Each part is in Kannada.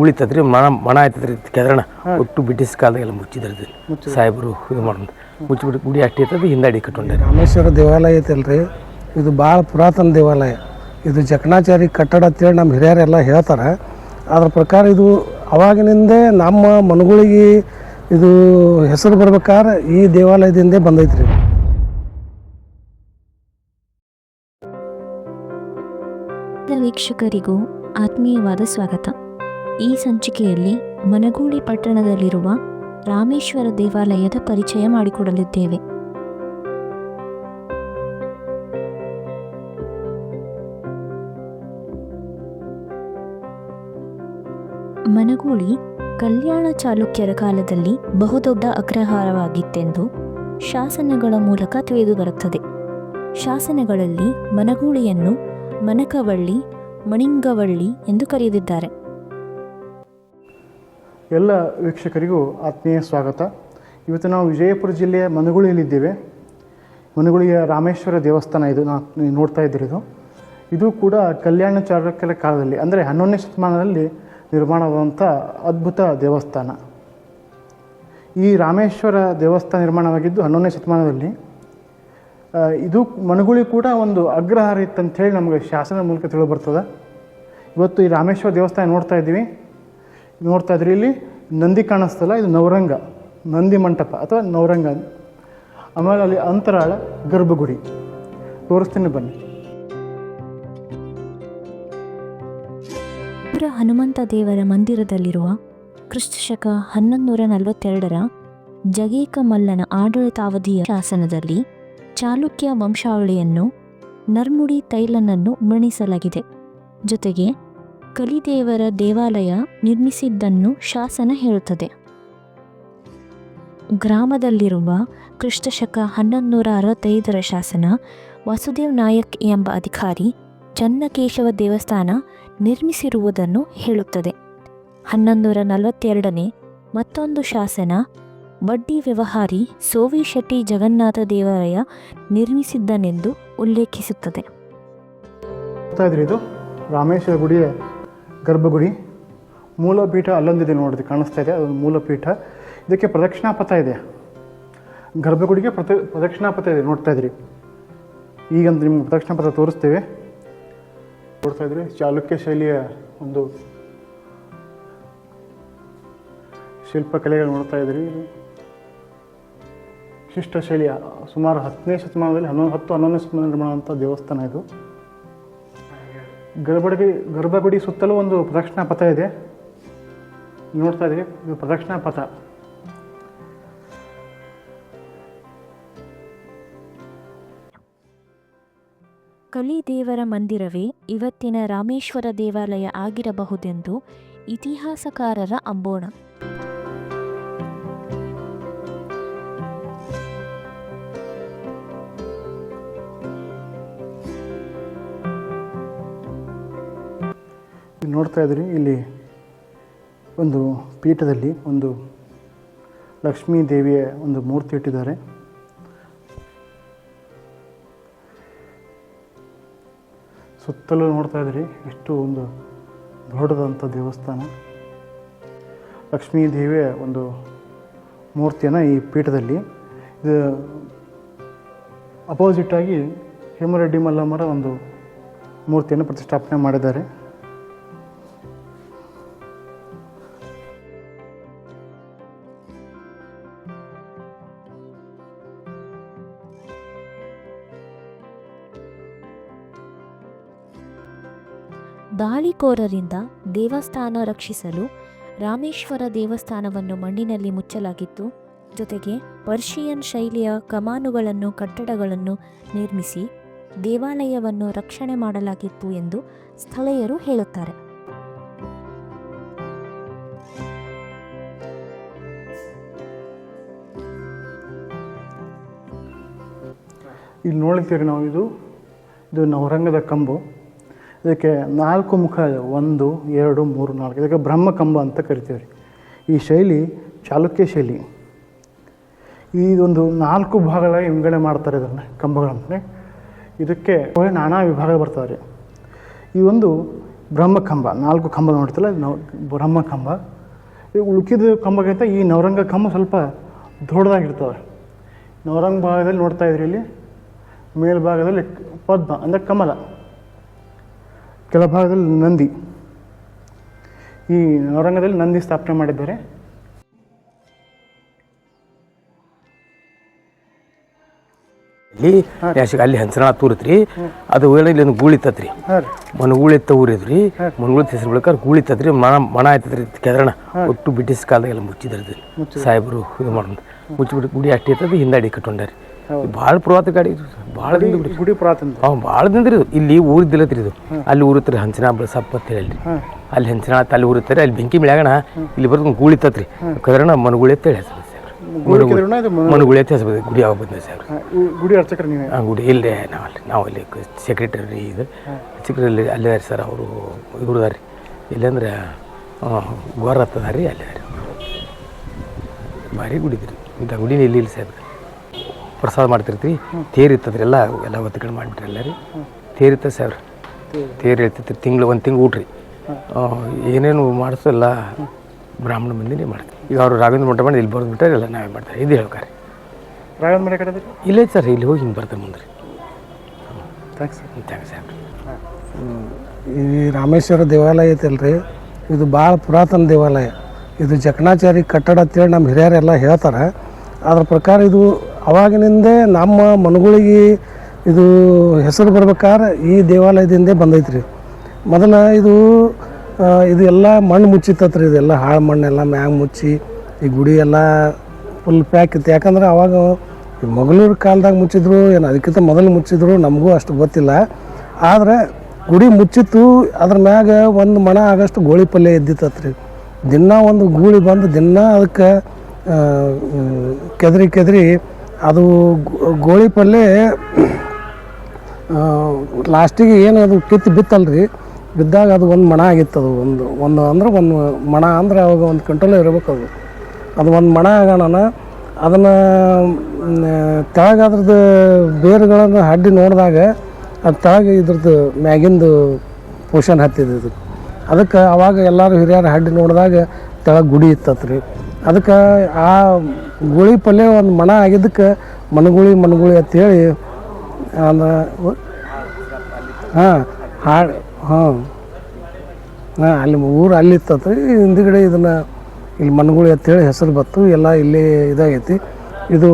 ಉಳಿತದ್ರಿ ಮಣ ಮಣ ಆಯ್ತದ್ರಿ ಕೆದರಣ ಒಟ್ಟು ಬ್ರಿಟಿಷ್ ಕಾಲದಾಗೆಲ್ಲ ಮುಚ್ಚಿದ್ರಿ. ಸಾಹೇಬರು ಇದು ಮಾಡೋದು ಮುಚ್ಚಿಬಿಟ್ಟು ಗುಡಿ ಅಟ್ಟಿ ಇರ್ತದೆ ಹಿಂದಡಿ ರಾಮೇಶ್ವರ ದೇವಾಲಯ ಐತಲ್ರಿ. ಇದು ಭಾಳ ಪುರಾತನ ದೇವಾಲಯ. ಇದು ಜಕಣಾಚಾರಿ ಕಟ್ಟಡ ಅಂತೇಳಿ ನಮ್ಮ ಹಿರಿಯರೆಲ್ಲ ಹೇಳ್ತಾರೆ. ಅದ್ರ ಪ್ರಕಾರ ಇದು ಅವಾಗಿನಿಂದೇ ನಮ್ಮ ಮನುಗಳಿಗೆ ಇದು ಹೆಸರು ಬರ್ಬೇಕಾದ್ರೆ ಈ ದೇವಾಲಯದಿಂದ ಬಂದೈತ್ರಿ. ವೀಕ್ಷಕರಿಗೂ ಆತ್ಮೀಯವಾದ ಸ್ವಾಗತ. ಈ ಸಂಚಿಕೆಯಲ್ಲಿ ಮನಗೂಳಿ ಪಟ್ಟಣದಲ್ಲಿರುವ ರಾಮೇಶ್ವರ ದೇವಾಲಯದ ಪರಿಚಯ ಮಾಡಿಕೊಡಲಿದ್ದೇವೆ. ಮನಗೂಳಿ ಕಲ್ಯಾಣ ಚಾಲುಕ್ಯರ ಕಾಲದಲ್ಲಿ ಬಹುದೊಡ್ಡ ಅಗ್ರಹಾರವಾಗಿತ್ತೆಂದು ಶಾಸನಗಳ ಮೂಲಕ ತಿಳಿದುಬರುತ್ತದೆ ಶಾಸನಗಳಲ್ಲಿ ಮನಗೂಳಿಯನ್ನು ಮನಕವಳ್ಳಿ, ಮಣಿಂಗವಳ್ಳಿ ಎಂದು ಕರೆದಿದ್ದಾರೆ. ಎಲ್ಲ ವೀಕ್ಷಕರಿಗೂ ಆತ್ಮೀಯ ಸ್ವಾಗತ. ಇವತ್ತು ನಾವು ವಿಜಯಪುರ ಜಿಲ್ಲೆಯ ಮನಗುಳಿಯಲ್ಲಿದ್ದೇವೆ. ಮನಗುಳಿಯ ರಾಮೇಶ್ವರ ದೇವಸ್ಥಾನ ಇದು ನಾವು ನೋಡ್ತಾ ಇದ್ದೀರಿ ಇದು. ಕೂಡ ಕಲ್ಯಾಣ ಚಾಲುಕ್ಯರ ಕಾಲದಲ್ಲಿ, ಅಂದರೆ ಹನ್ನೊಂದನೇ ಶತಮಾನದಲ್ಲಿ ನಿರ್ಮಾಣವಾದಂಥ ಅದ್ಭುತ ದೇವಸ್ಥಾನ. ಈ ರಾಮೇಶ್ವರ ದೇವಸ್ಥಾನ ನಿರ್ಮಾಣವಾಗಿದ್ದು ಹನ್ನೊಂದನೇ ಶತಮಾನದಲ್ಲಿ. ಇದು ಮನಗುಳಿ ಕೂಡ ಒಂದು ಅಗ್ರಹಾರ ಇತ್ತಂಥೇಳಿ ನಮಗೆ ಶಾಸನ ಮೂಲಕ ತಿಳಿದು ಬರ್ತದೆ. ಇವತ್ತು ಈ ರಾಮೇಶ್ವರ ದೇವಸ್ಥಾನ ನೋಡ್ತಾ ಇದ್ದೀವಿ. ನೋಡ್ತಾ ಇದ್ರಿ ಇಲ್ಲಿ, ನಂದಿ ಕಾಣಿಸ್ತಲ್ಲ ಇದು ನವರಂಗ, ನಂದಿ ಮಂಟಪ ಅಥವಾ ನವರಂಗ. ಆಮೇಲೆ ಅಲ್ಲಿ ಅಂತರಾಳ ಗರ್ಭಗುಡಿ. ತೋರಿಸ್ತೀನಿ ಬನ್ನಿ. ಹನುಮಂತ ದೇವರ ಮಂದಿರದಲ್ಲಿರುವ ಕ್ರಿಸ್ತ ಶಕ ಹನ್ನೊಂದೂರ ನಲವತ್ತೆರಡರ ಜಗೇಕ ಮಲ್ಲನ ಆಡಳಿತಾವಧಿಯ ಶಾಸನದಲ್ಲಿ ಚಾಲುಕ್ಯ ವಂಶಾವಳಿಯನ್ನು ನರ್ಮುಡಿ ತೈಲನನ್ನು ಮಣಿಸಲಾಗಿದೆ. ಜೊತೆಗೆ ಕಲಿದೇವರ ದೇವಾಲಯ ನಿರ್ಮಿಸಿದ್ದನ್ನು ಶಾಸನ ಹೇಳುತ್ತದೆ. ಗ್ರಾಮದಲ್ಲಿರುವ ಕ್ರಿಸ್ತಶಕ ಹನ್ನೊಂದುನೂರ ಅರವತ್ತೈದರ ಶಾಸನ ವಾಸುದೇವ್ ನಾಯಕ್ ಎಂಬ ಅಧಿಕಾರಿ ಚನ್ನಕೇಶವ ದೇವಸ್ಥಾನ ನಿರ್ಮಿಸಿರುವುದನ್ನು ಹೇಳುತ್ತದೆ. ಹನ್ನೊಂದೂರ ನಲವತ್ತೆರಡನೇ ಮತ್ತೊಂದು ಶಾಸನ ಬಡ್ಡಿ ವ್ಯವಹಾರಿ ಸೋವಿ ಶೆಟ್ಟಿ ಜಗನ್ನಾಥ ದೇವಾಲಯ ನಿರ್ಮಿಸಿದ್ದನೆಂದು ಉಲ್ಲೇಖಿಸುತ್ತದೆ. ರಾಮೇಶ್ವರ ಗುಡಿಯ ಗರ್ಭಗುಡಿ. ಮೂಲಪೀಠ ಅಲ್ಲೊಂದಿದೆ ನೋಡಿದ್ರೆ ಕಾಣಿಸ್ತಾ ಇದೆ, ಅದೊಂದು ಮೂಲಪೀಠ. ಇದಕ್ಕೆ ಪ್ರದಕ್ಷಿಣಾಪಥ ಇದೆ. ಗರ್ಭಗುಡಿಗೆ ಪ್ರತ, ಪ್ರದಕ್ಷಿಣಾಪಥ ಇದೆ, ನೋಡ್ತಾ ಇದ್ರಿ. ಈಗಂತ ನಿಮ್ಗೆ ಪ್ರದಕ್ಷಿಣಾಪಥ ತೋರಿಸ್ತೇವೆ. ನೋಡ್ತಾ ಇದ್ರಿ, ಚಾಲುಕ್ಯ ಶೈಲಿಯ ಒಂದು ಶಿಲ್ಪಕಲೆಗಳು ನೋಡ್ತಾ ಇದ್ರಿ. ಶಿಷ್ಟ ಶೈಲಿಯ ಸುಮಾರು ಹತ್ತನೇ ಶತಮಾನದಲ್ಲಿ ಹನ್ನೊಂದು, ಹತ್ತು, ಹನ್ನೊಂದನೇ ಶತಮಾನ ನಿರ್ಮಾಣ ದೇವಸ್ಥಾನ ಇದು. ಗರ್ಭಗುಡಿ ಗರ್ಭಗುಡಿ ಸುತ್ತಲೂ ಒಂದು ಪ್ರದಕ್ಷಿಣಾ ಪಥ ಇದೆ. ನೋಡ್ತಾ ಇದ್ದೀವಿ ಇದು ಪ್ರದಕ್ಷಿಣಾ ಪಥ. ಕಲಿದೇವರ ಮಂದಿರವೇ ಇವತ್ತಿನ ರಾಮೇಶ್ವರ ದೇವಾಲಯ ಆಗಿರಬಹುದೆಂದು ಇತಿಹಾಸಕಾರರ ಅಂಬೋಣ. ನೋಡ್ತಾ ಇದ್ದೀರಿ. ಇಲ್ಲಿ ಒಂದು ಪೀಠದಲ್ಲಿ ಒಂದು ಲಕ್ಷ್ಮೀ ದೇವಿಯ ಒಂದು ಮೂರ್ತಿ ಇಟ್ಟಿದ್ದಾರೆ. ಸುತ್ತಲೂ ನೋಡ್ತಾ ಇದ್ದೀರಿ, ಎಷ್ಟು ಒಂದು ದೊಡ್ಡದಂಥ ದೇವಸ್ಥಾನ. ಲಕ್ಷ್ಮೀ ದೇವಿಯ ಒಂದು ಮೂರ್ತಿಯನ್ನು ಈ ಪೀಠದಲ್ಲಿ. ಇದು ಅಪೋಸಿಟ್ ಆಗಿ ಹೇಮರೆಡ್ಡಿ ಮಲ್ಲಮ್ಮರ ಒಂದು ಮೂರ್ತಿಯನ್ನು ಪ್ರತಿಷ್ಠಾಪನೆ ಮಾಡಿದ್ದಾರೆ. ದಾಳಿಕೋರರಿಂದ ದೇವಸ್ಥಾನ ರಕ್ಷಿಸಲು ರಾಮೇಶ್ವರ ದೇವಸ್ಥಾನವನ್ನು ಮಣ್ಣಿನಲ್ಲಿ ಮುಚ್ಚಲಾಗಿತ್ತು. ಜೊತೆಗೆ ಪರ್ಷಿಯನ್ ಶೈಲಿಯ ಕಮಾನುಗಳನ್ನು, ಕಟ್ಟಡಗಳನ್ನು ನಿರ್ಮಿಸಿ ದೇವಾಲಯವನ್ನು ರಕ್ಷಣೆ ಮಾಡಲಾಗಿತ್ತು ಎಂದು ಸ್ಥಳೀಯರು ಹೇಳುತ್ತಾರೆ. ಇಲ್ಲಿ ನೋಡ್ತೀರಿ ನಾವು ಇದು ಇದು ನವರಂಗದ ಕಂಬು. ಇದಕ್ಕೆ ನಾಲ್ಕು ಮುಖ ಇದೆ. ಒಂದು, ಎರಡು, ಮೂರು, ನಾಲ್ಕು. ಇದಕ್ಕೆ ಬ್ರಹ್ಮ ಕಂಬ ಅಂತ ಕರಿತೀವಿ ರೀ. ಈ ಶೈಲಿ ಚಾಲುಕ್ಯ ಶೈಲಿ. ಇದೊಂದು ನಾಲ್ಕು ಭಾಗಗಳಾಗಿ ವಿಂಗಡಣೆ ಮಾಡ್ತಾರೆ ಇದನ್ನು ಕಂಬಗಳನ್ನು ಇದಕ್ಕೆ ನಾನಾ ವಿಭಾಗ ಬರ್ತಾವೆ ರೀ. ಈ ಒಂದು ಬ್ರಹ್ಮಕಂಬ, ನಾಲ್ಕು ಕಂಬ ನೋಡ್ತಿಲ್ಲ ನವ ಬ್ರಹ್ಮಕಂಬ. ಈ ಉಳ್ಕಿದ ಕಂಬಕ್ಕಿಂತ ಈ ನವರಂಗ ಕಂಬ ಸ್ವಲ್ಪ ದೊಡ್ಡದಾಗಿರ್ತವೆ ನವರಂಗ ಭಾಗದಲ್ಲಿ ನೋಡ್ತಾ ಇದ್ರಿ ಇಲ್ಲಿ? ಮೇಲ್ಭಾಗದಲ್ಲಿ ಪದ್ಮ, ಅಂದರೆ ಕಮಲ. ಕೆಳಭಾಗದಲ್ಲಿ ನಂದಿ. ಈ ನವರಂಗದಲ್ಲಿ ನಂದಿ ಸ್ಥಾಪನೆ ಮಾಡಿದ್ದಾರೆ. ಅಲ್ಲಿ ಅಲ್ಲಿ ಹಂಚನ ತೂರಿತ್ರಿ ಅದು ವೇಳೆ ಇಲ್ಲಿ ಒಂದು ಗೂಳಿತ್ತತ್ರಿ ಮನ ರೀ. ಮನಗೂಳಿತ್ತ ಊರಿದ್ರಿ ಮನಗೂಳಿತ ಹೆಸರು ಬೆಳಕಾರ ಗೂಳಿತ್ತದ್ರಿ ಮಣ ಮಣ ಆಯ್ತದ್ರಿ ಕೆದರಣ. ಒಟ್ಟು ಬ್ರಿಟಿಷ್ ಕಾಲದಾಗೆಲ್ಲ ಮುಚ್ಚಿದ್ರಿ ಸಾಹೇಬರು ಇದು ಮಾಡೋದು ಮುಚ್ಚಿಬಿಟ್ಟು ಗುಡಿ ಅಟ್ಟಿ ಇರ್ತದೆ ಹಿಂದಾಡಿ ಕಟ್ಕೊಂಡಾರಿ. ಭಾಳ ಪುರಾತ ಗಾಡಿ ಇದು ಭಾಳ ಬಿಡಿ ಗುಡಿ ಪುರಾತನ ಹಾಂ ಭಾಳ ಇದು ಇಲ್ಲಿ ಊರಿದ್ದಿಲ್ಲತ್ರಿ ಇದು ಅಲ್ಲಿ ಊರಿತ್ರಿ ಹಂಚನ ಸಪ್ಪ ಅಂತ ಹೇಳಿ ಅಲ್ಲಿ ಹಂಚನ ತಲೆ ಅಲ್ಲಿ ಊರಿತ್ತಾರೆ ಅಲ್ಲಿ ಬೆಂಕಿ ಮಿಳ್ಯಾಗಣ ಇಲ್ಲಿ ಬರ್ದು ಗೂಳಿತ್ತತ್ರಿ ಕದ್ರಣ ಮನುಗುಳಿ ಅಂತ ಹೇಳಿ ಹೆಸರು ಮನಗೂಳಿ ಅಂತ ಹೆಸರು ಗುಡಿ ಯಾವಾಗ ಬಂದ ಸರ್. ಹಾ, ಗುಡಿ ಅರ್ಚಕರು ನೀವು? ಆ ಗುಡಿ ಇಲ್ಲ ನಾವಲ್ಲಿ ನಾವು ಅಲ್ಲಿ ಸೆಕ್ರೆಟರಿ ಇದು. ಸೆಕ್ರೆಟರಿ ಅಲ್ಲೇ ಸರ್ ಅವರು. ಇವ್ರದಾರಿ ಅದಾರ ಇಲ್ಲಂದ್ರೆ ಗೋರ್ ಹತ್ತದ ರೀ ಅಲ್ಲೇ ರೀ ಭಾರಿ ಗುಡಿ ರೀ ಇಂಥ ಗುಡಿನ ಇಲ್ಲಿ ಇಲ್ಲಿ ಸಾಹೇಬ್ರೆ ಪ್ರಸಾದ ಮಾಡ್ತಿರ್ತೀವಿ. ತೇರು ಇರ್ತದ್ರಿ ಎಲ್ಲ ಎಲ್ಲ ಒತ್ತಿಕೊಂಡು ಮಾಡಿಬಿಟ್ರಿ ಎಲ್ಲ ರೀ ತೇರು ಸರ್. ತೇರು. ಇರ್ತೈತಿ ತಿಂಗಳು ಒಂದು ತಿಂಗ್ಳು ಊಟ್ರಿ. ಏನೇನು ಮಾಡಿಸೋ ಎಲ್ಲ ಬ್ರಾಹ್ಮಣ ಮಂದಿನೇ ಮಾಡ್ತೀವಿ. ಈಗ ಅವರು ರಾಘವೇಂದ್ರ ಮಠ ಮಾಡಿ ಇಲ್ಲಿ ಬರೋದು ಬಿಟ್ಟರೆ ಎಲ್ಲ ನಾವೇ ಮಾಡ್ತಾರೆ. ಇದು ಹೇಳ್ಕಾರಿ ರಾಘವೇಂದ್ರ ಮಠ ಕಡೆ ಇಲ್ಲೇ ಸರ್ ಇಲ್ಲಿ ಹೋಗಿ ಹಿಂಗೆ ಬರ್ತಾರೆ ಮುಂದೆ ರೀ ಥ್ಯಾಂಕ್ಸ್ ಥ್ಯಾಂಕ್ಸ್ ಸರ್. ಈ ರಾಮೇಶ್ವರ ದೇವಾಲಯ ಐತಲ್ರಿ ಇದು ಭಾಳ ಪುರಾತನ ದೇವಾಲಯ. ಇದು ಜಕಣಾಚಾರಿ ಕಟ್ಟಡ ಅಂತೇಳಿ ನಮ್ಮ ಹಿರಿಯರೆಲ್ಲ ಹೇಳ್ತಾರೆ. ಅದ್ರ ಪ್ರಕಾರ ಇದು ಅವಾಗಿನಿಂದೇ ನಮ್ಮ ಮನುಗಳಿಗೆ ಇದು ಹೆಸರು ಬರ್ಬೇಕಾದ್ರೆ ಈ ದೇವಾಲಯದಿಂದ ರೀ ಮೊದಲ ಇದು ಇದು ಎಲ್ಲ ಮಣ್ಣು ಮುಚ್ಚಿತ್ತತ್ರಿ, ಇದೆಲ್ಲ ಹಾಳು ಮಣ್ಣೆಲ್ಲ ಮ್ಯಾಗ ಮುಚ್ಚಿ, ಈ ಗುಡಿ ಎಲ್ಲ ಫುಲ್ ಪ್ಯಾಕ್ ಇತ್ತು. ಯಾಕಂದ್ರೆ ಅವಾಗ ಈ ಮೊಘಲೂರು ಕಾಲದಾಗ ಮುಚ್ಚಿದ್ರು, ಏನು ಅದಕ್ಕಿಂತ ಮೊದಲು ಮುಚ್ಚಿದ್ರು ನಮಗೂ ಅಷ್ಟು ಗೊತ್ತಿಲ್ಲ. ಆದರೆ ಗುಡಿ ಮುಚ್ಚಿತ್ತು, ಅದ್ರ ಮ್ಯಾಗ ಒಂದು ಮಣ ಆಗಷ್ಟು ಗೋಳಿ ಪಲ್ಯ ಎದ್ದಿತ್ತತ್ರಿ. ದಿನ ಒಂದು ಗೂಳಿ ಬಂದು ದಿನ ಅದಕ್ಕೆ ಕೆದರಿ ಕೆದರಿ ಅದು ಗೋಳಿ ಪಲ್ಯ ಲಾಸ್ಟಿಗೆ ಏನು ಅದು ಕಿತ್ತು ಬಿತ್ತಲ್ರಿ. ಬಿದ್ದಾಗ ಅದು ಒಂದು ಮಣ ಆಗಿತ್ತು ಅದು ಒಂದು ಒಂದು ಅಂದ್ರೆ ಒಂದು ಮಣ ಅಂದ್ರೆ ಅವಾಗ ಒಂದು ಕಂಟ್ರೋಲ್ ಇರಬೇಕು ಅದು. ಅದು ಒಂದು ಮಣ ಆಗೋಣ ಅದನ್ನು ತೆಳಗೆ ಅದ್ರದ್ದು ಬೇರುಗಳನ್ನು ಹಡ್ಡಿ ನೋಡಿದಾಗ ಅದು ತೆಳಗೆ ಇದ್ರದ್ದು ಮ್ಯಾಗಿಂದು ಪೋಷನ್ ಹತ್ತಿದ್ದು ಅದಕ್ಕೆ ಅವಾಗ ಎಲ್ಲರೂ ಹಿರಿಯರು ಹಡ್ಡಿ ನೋಡಿದಾಗ ತೆಳಗೆ ಗುಡಿ ಇತ್ತತ್ರಿ. ಅದಕ್ಕೆ ಆ ಗುಳಿ ಪಲ್ಯ ಒಂದು ಮಣ ಆಗಿದ್ದಕ್ಕೆ ಮನಗುಳಿ ಮನಗುಳಿ ಅಂತೇಳಿ ಅಂದ್ರೆ ಹಾಂ, ಹಾಡು, ಹಾಂ. ಹಾಂ, ಅಲ್ಲಿ ಊರು ಅಲ್ಲಿ ಇತ್ತತ್ರಿ, ಹಿಂದ್ಗಡೆ ಇದನ್ನು ಇಲ್ಲಿ ಮನಗುಳಿ ಅಂತೇಳಿ ಹೆಸರು ಬತ್ತು ಎಲ್ಲ ಇಲ್ಲಿ ಇದಾಗೈತಿ. ಇದು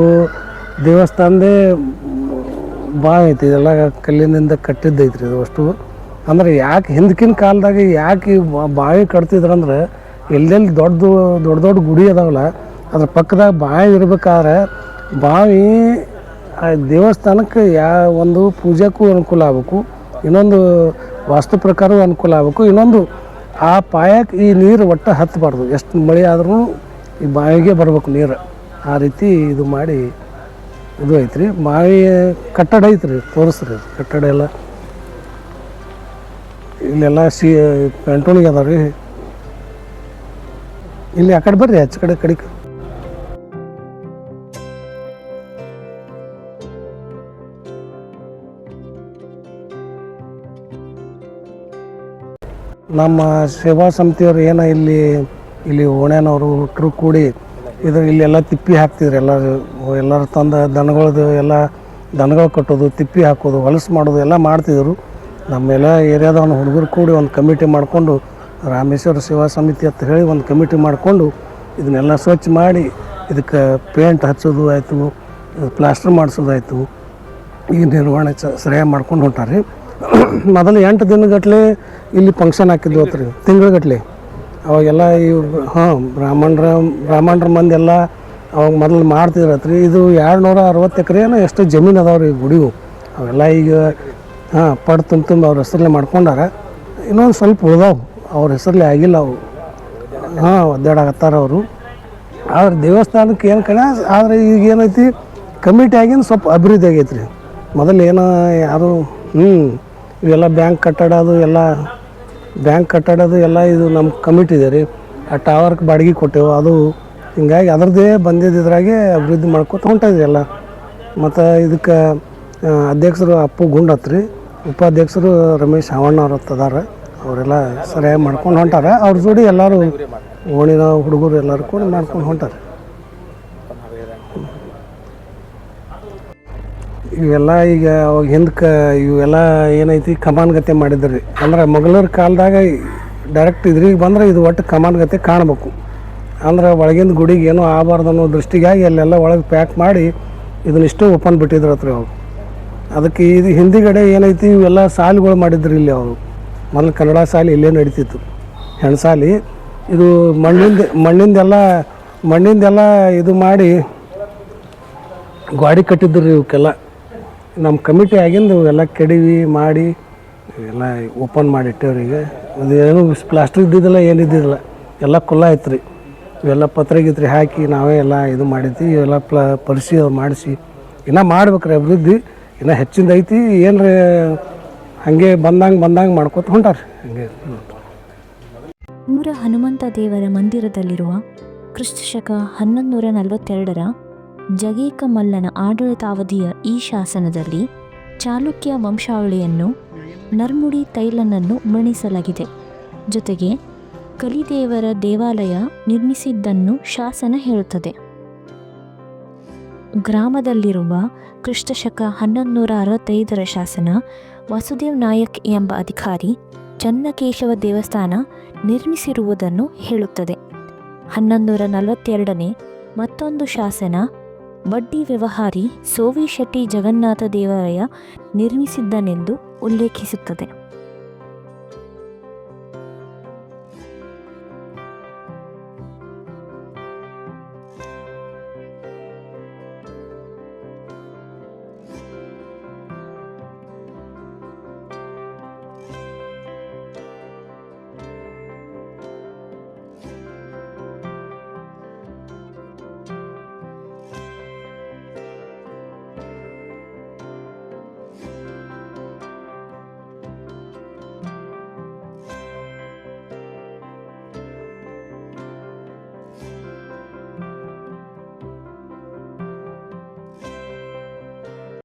ದೇವಸ್ಥಾನದೇ ಭಾಳ ಐತಿ, ಇದೆಲ್ಲ ಕಲ್ಲಿನಿಂದ ಕಟ್ಟಿದ್ದೈತ್ರಿ ಇದು ಅಷ್ಟು ಅಂದ್ರೆ ಯಾಕೆ ಹಿಂದಕಿನ ಕಾಲದಾಗ ಯಾಕೆ ಬಾವಿ ಕಟ್ತಿದ್ರಂದ್ರೆ ಎಲ್ಲೆಲ್ಲಿ ದೊಡ್ಡದು ದೊಡ್ಡ ದೊಡ್ಡ ಗುಡಿ ಅದಾವಲ್ಲ, ಅದ್ರ ಪಕ್ಕದಾಗ ಬಾವಿ ಇರ್ಬೇಕಾದ್ರೆ ಬಾವಿ, ಆ ದೇವಸ್ಥಾನಕ್ಕೆ ಯಾ ಒಂದು ಪೂಜೆಗೂ ಅನುಕೂಲ ಆಗಬೇಕು, ಇನ್ನೊಂದು ವಾಸ್ತು ಪ್ರಕಾರವೂ ಅನುಕೂಲ ಆಗಬೇಕು, ಇನ್ನೊಂದು ಆ ಪಾಯಕ್ಕೆ ಈ ನೀರು ಒಟ್ಟು ಹತ್ತಬಾರ್ದು ಎಷ್ಟು ಮಳೆ ಆದ್ರೂ ಈ ಬಾವಿಗೆ ಬರ್ಬೇಕು ನೀರು. ಆ ರೀತಿ ಇದು ಮಾಡಿ ಇದು ಐತ್ರಿ. ಬಾವಿ ಕಟ್ಟಡ ಐತ್ರಿ, ತೋರಿಸ್ರಿ, ಕಟ್ಟಡ ಎಲ್ಲ. ಇಲ್ಲೆಲ್ಲ ಸಿ, ಪೆಂಟೋಣಿಗೆ ಅದಾವ ರೀ ಇಲ್ಲಿ ಆ ಕಡೆ ಬರ್ರಿ ಆಚೆ ಕಡೆ ಕಡಿಕ ನಮ್ಮ ಸೇವಾ ಸಮಿತಿಯವರು ಏನೋ ಇಲ್ಲಿ ಇಲ್ಲಿ ಓಣ್ಯಾನವರು ಹುಟ್ಟರು ಕೂಡಿ ಇದು ಇಲ್ಲೆಲ್ಲ ತಿಪ್ಪಿ ಹಾಕ್ತಿದ್ರು. ಎಲ್ಲರೂ ಎಲ್ಲರ ತಂದ ದನಗಳದು ಎಲ್ಲ ದನಗಳು ಕಟ್ಟೋದು, ತಿಪ್ಪಿ ಹಾಕೋದು, ಹೊಲಸು ಮಾಡೋದು ಎಲ್ಲ ಮಾಡ್ತಿದ್ರು. ನಮ್ಮೆಲ್ಲ ಒಂದು ಹುಡುಗರು ಕೂಡಿ ಒಂದು ಕಮಿಟಿ ಮಾಡಿಕೊಂಡು ರಾಮೇಶ್ವರ ಸೇವಾ ಸಮಿತಿ ಅಂತ ಹೇಳಿ ಒಂದು ಕಮಿಟಿ ಮಾಡಿಕೊಂಡು ಇದನ್ನೆಲ್ಲ ಸ್ವಚ್ಛ ಮಾಡಿ ಇದಕ್ಕೆ ಪೇಂಟ್ ಹಚ್ಚೋದು ಆಯಿತು, ಪ್ಲಾಸ್ಟರ್ ಮಾಡಿಸೋದಾಯಿತು ಈ ನಿರ್ವಹಣೆ ಚ ಸರಿಯಾಗಿ ಮಾಡ್ಕೊಂಡು ಹೊಂಟಾರೆ. ಮೊದಲು ಎಂಟು ದಿನಗಟ್ಟಲೆ ಇಲ್ಲಿ ಫಂಕ್ಷನ್ ಹಾಕಿದ್ವಿ ಅತ್ರಿ ತಿಂಗಳಗಟ್ಟಲೆ ಅವಾಗೆಲ್ಲ ಈ ಹಾಂ, ಬ್ರಾಹ್ಮಣರ ಬ್ರಾಹ್ಮಣರ ಮಂದಿ ಎಲ್ಲ ಅವಾಗ ಮೊದಲು ಮಾಡ್ತಿದ್ರತ್ರಿ ಇದು ಎರಡು ನೂರ ಅರವತ್ತು ಎಕರೆನ ಎಷ್ಟು ಜಮೀನು ಅದಾವ್ರಿ ಈ ಗುಡಿವು. ಅವೆಲ್ಲ ಈಗ, ಹಾಂ, ಪಡ್ ತುಂಬ ತುಂಬ ಅವ್ರ ಹೆಸರಲ್ಲೇ ಮಾಡ್ಕೊಂಡಾರ. ಇನ್ನೊಂದು ಸ್ವಲ್ಪ ಉಳ್ದಾವು. ಅವ್ರ ಹೆಸರಲ್ಲಿ ಆಗಿಲ್ಲ ಅವು ಹಾಂ, ಒದ್ದಾಡಕತ್ತಾರ ಅವರು. ಆದ್ರೆ ದೇವಸ್ಥಾನಕ್ಕೆ ಏನು ಕಣ, ಆದರೆ ಈಗ ಏನೈತಿ, ಕಮಿಟಿ ಆಗಿನ ಸ್ವಲ್ಪ ಅಭಿವೃದ್ಧಿ ಆಗೈತೆ ರೀ ಮೊದಲು ಏನೋ, ಯಾರು ಹ್ಞೂ ಇವೆಲ್ಲ ಬ್ಯಾಂಕ್ ಕಟ್ಟಡ ಅದು ಎಲ್ಲ ಬ್ಯಾಂಕ್ ಕಟ್ಟಡದು, ಎಲ್ಲ ಇದು ನಮ್ಮ ಕಮಿಟಿ ಇದೆ ರೀ. ಆ ಟವರ್ಗೆ ಬಾಡಿಗೆ ಕೊಟ್ಟೆವು, ಅದು ಹಿಂಗಾಗಿ ಅದರದ್ದೇ ಬಂದಿದ್ದರಾಗೆ ಅಭಿವೃದ್ಧಿ ಮಾಡ್ಕೊತ ಹೊಂಟಿದ್ರಿ ಎಲ್ಲ. ಮತ್ತು ಇದಕ್ಕೆ, ಅಧ್ಯಕ್ಷರು ಅಪ್ಪು ಗುಂಡತ್ರಿ ಉಪಾಧ್ಯಕ್ಷರು ರಮೇಶ್ ಹಾವಣ್ಣ ಅವ್ರ ಅದಾರ. ಅವರೆಲ್ಲ ಸರಿಯಾಗಿ ಮಾಡ್ಕೊಂಡು ಹೊಂಟಾರೆ. ಅವ್ರ ಜೋಡಿ ಎಲ್ಲರೂ ಓಣಿನ ಹುಡುಗರು ಎಲ್ಲರೂ ಕೂಡ ಮಾಡ್ಕೊಂಡು ಹೊಂಟಾರೆ. ಇವೆಲ್ಲ ಈಗ ಅವಾಗ ಹಿಂದಕ್ಕೆ ಇವೆಲ್ಲ ಏನೈತಿ ಕಮಾನ್ಗತೆ ಮಾಡಿದ್ರಿ. ಅಂದ್ರೆ ಮೊಘಲರ ಕಾಲದಾಗ ಡೈರೆಕ್ಟ್ ಇದ್ರಿಗೆ ಬಂದ್ರೆ ಇದು ಒಟ್ಟು ಕಮಾನ್ಗತೆ ಕಾಣಬೇಕು. ಅಂದ್ರೆ ಒಳಗಿಂದ ಗುಡಿಗೆ ಏನೋ ಆಗಬಾರ್ದು ಅನ್ನೋ ದೃಷ್ಟಿಗಾಗಿ ಅಲ್ಲೆಲ್ಲ ಒಳಗೆ ಪ್ಯಾಕ್ ಮಾಡಿ ಇದನ್ನಿಷ್ಟು ಓಪನ್ ಬಿಟ್ಟಿದ್ರು ಹತ್ರ ಅವರು. ಅದಕ್ಕೆ ಇದು ಹಿಂದಿಗಡೆ ಏನೈತಿ ಇವೆಲ್ಲ ಸಾಲುಗಳು ಮಾಡಿದ್ರು ಇಲ್ಲಿ ಅವರು. ಮೊದಲು ಕನ್ನಡ ಶಾಲೆ ಇಲ್ಲೇ ನಡೀತಿತ್ತು. ಹೆಣ್ಸಾಲಿ ಇದು ಮಣ್ಣಿಂದ, ಮಣ್ಣಿಂದೆಲ್ಲ ಮಣ್ಣಿಂದೆಲ್ಲ ಇದು ಮಾಡಿ ಗಾಡಿ ಕಟ್ಟಿದ್ರು ಇವಕ್ಕೆಲ್ಲ ನಮ್ಮ ಕಮಿಟಿ ಆಗಿಂದು ಇವೆಲ್ಲ ಕೆಡವಿ ಮಾಡಿ ಎಲ್ಲ ಓಪನ್ ಮಾಡಿಟ್ಟೇವ್ರಿ ಈಗ. ಅದು ಏನು ಪ್ಲಾಸ್ಟಿಕ್ ಇದ್ದಿದ್ದಿಲ್ಲ ಏನಿದ್ದಿದ್ದಿಲ್ಲ ಎಲ್ಲ ಕುಲ್ಲ ರೀ. ಇವೆಲ್ಲ ಪತ್ರೆ ಗಿತ್ರಿ ಹಾಕಿ ನಾವೇ ಎಲ್ಲ ಇದು ಮಾಡಿದ್ವಿ. ಇವೆಲ್ಲ ಪ್ಲ, ಪರಿಸಿ ಮಾಡಿಸಿ. ಇನ್ನೂ ಮಾಡ್ಬೇಕ್ರಿ ಅಭಿವೃದ್ಧಿ. ಇನ್ನೂ ಹೆಚ್ಚಿಂದ ಐತಿ. ಏನ್ರಿ ಹಾಗೆ ಬಂದಂಗೆ ಬಂದಂಗೆ ಮಾಡ್ಕೊತ ಹೊಂಟಾರ. ಹಂಗೆ. ಊರ ಹನುಮಂತ ದೇವರ ಮಂದಿರದಲ್ಲಿರುವ ಕ್ರಿಸ್ತಶಕ ಹನ್ನೊಂದು ನೂರ ನಲವತ್ತೆರಡರ ಜಗೇಕ ಮಲ್ಲನ ಆಡಳಿತಾವಧಿಯ ಈ ಶಾಸನದಲ್ಲಿ ಚಾಲುಕ್ಯ ವಂಶಾವಳಿಯನ್ನು ನರ್ಮುಡಿ ತೈಲನನ್ನು ಮಣಿಸಲಾಗಿದೆ. ಜೊತೆಗೆ ಕಲಿದೇವರ ದೇವಾಲಯ ನಿರ್ಮಿಸಿದ್ದನ್ನು ಶಾಸನ ಹೇಳುತ್ತದೆ. ಗ್ರಾಮದಲ್ಲಿರುವ ಕ್ರಿಸ್ತಶಕ ಹನ್ನೊಂದು ನೂರ ಅರವತ್ತೈದರ ಶಾಸನ ವಾಸುದೇವ್ ನಾಯಕ್ ಎಂಬ ಅಧಿಕಾರಿ ಚನ್ನಕೇಶವ ದೇವಸ್ಥಾನ ನಿರ್ಮಿಸಿರುವುದನ್ನು ಹೇಳುತ್ತದೆ. ಹನ್ನೊಂದೂರ ನಲವತ್ತೆರಡನೇ ಮತ್ತೊಂದು ಶಾಸನ, ಬಡ್ಡಿ ವ್ಯವಹಾರಿ ಸೋವಿ ಶೆಟ್ಟಿ ಜಗನ್ನಾಥ ದೇವಾಲಯ ನಿರ್ಮಿಸಿದ್ದನೆಂದು ಉಲ್ಲೇಖಿಸುತ್ತದೆ.